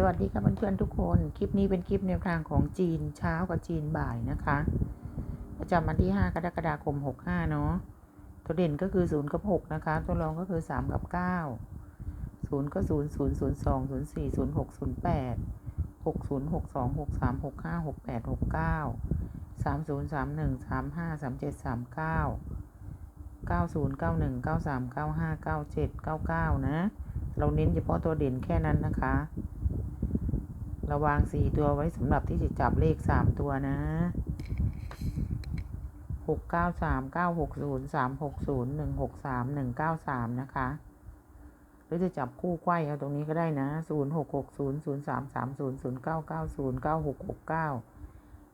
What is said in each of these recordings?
สวัสดีค่ะเพื่อนๆทุกคน คลิปนี้เป็นคลิปแนวทางของจีนเช้ากับจีนบ่ายนะคะประจำวันที่ 5 กรกฎาคม 65 เนาะตัวเด่นก็คือ 0 กับ 6 นะคะ ตัวรองก็คือ 3 กับ 9 0 ก็ 0 0 0 2 0 4 0 6 0 8 6 0 6 2 6 3 6 5 6 8 6 9 3 0 3 1 3 5 3 7 3 9 90 91 93 95 97 99 นะ เราเน้นเฉพาะตัวเด่นแค่นั้นนะคะ ระวางสี่ตัวไว้สำหรับที่จะจับเลขสามตัวนะหกเก้าสามเก้าหกศูนย์สามหกศูนย์หนึ่งหกสามหนึ่งเก้าสามนะคะหรือจะจับคู่ไขว้เอาตรงนี้ก็ได้นะศูนย์หกหกศูนย์ศูนย์สามสามศูนย์ศูนย์เก้าเก้าศูนย์เก้าหกหกเก้า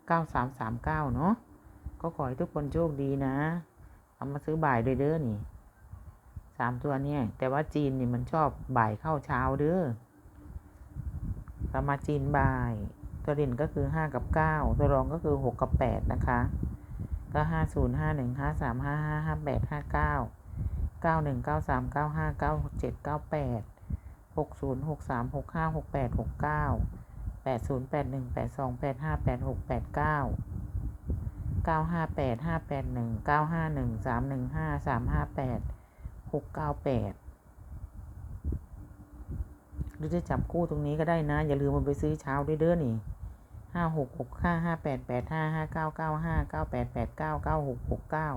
เก้าสามสามเก้าเนาะก็ขอให้ทุกคนโชคดีนะ เอามาซื้อบ่ายด้วยเด้อนี่สามตัวเนี่ยแต่ว่าจีนนี่มันชอบบ่ายเข้าเช้าเด้อ เรามาจีนบ่าย ตัวเด่นก็คือห้ากับเก้าตัวรองก็คือหกกับแปดนะคะ ก็ห้าศูนย์ห้าหนึ่งห้าสามห้าห้าห้าแปดห้าเก้าเก้าหนึ่งเก้าสามเก้าห้าเก้าเจ็ดเก้าแปดหกศูนย์ หรือจะจับคู่ตรงนี้ก็ได้นะ อย่าลืมมันไปซื้อเช้าด้วยเด้อนี่ห้าหกหกห้าห้าแปดแปดห้าห้าเก้าเก้าห้าเก้าแปดแปดเก้าเก้าหกหกเก้า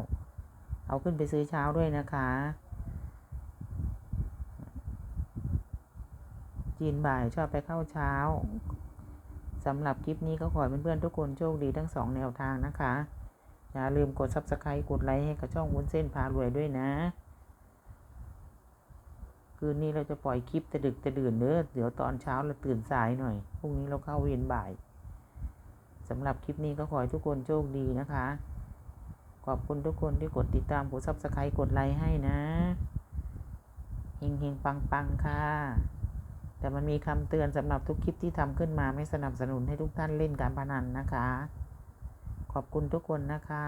เอาขึ้นไปซื้อเช้าด้วยนะคะจีนบ่ายชอบไปเข้าเช้าสำหรับคลิปนี้ก็ขอให้เพื่อนๆทุกคนโชคดีทั้งสองแนวทางนะคะ อย่าลืมกด subscribe กดไลค์ให้กับช่องวุ้นเส้นพารวยด้วยนะ คืนนี้เราจะปล่อยคลิปแต่ดึกแต่ดื่นเด้อเดี๋ยวตอนเช้าเราตื่นสายหน่อย พรุ่งนี้เราเข้าเวรบ่ายสำหรับคลิปนี้ก็ขอให้ทุกคนโชคดีนะคะ ขอบคุณทุกคนที่กดติดตาม กดซับสไครต์กดไลค์ให้นะเฮงเฮงปังปังค่ะ แต่มันมีคำเตือนสำหรับทุกคลิปที่ทำขึ้นมาไม่สนับสนุนให้ทุกท่านเล่นการพนันนะคะ ขอบคุณทุกคนนะคะ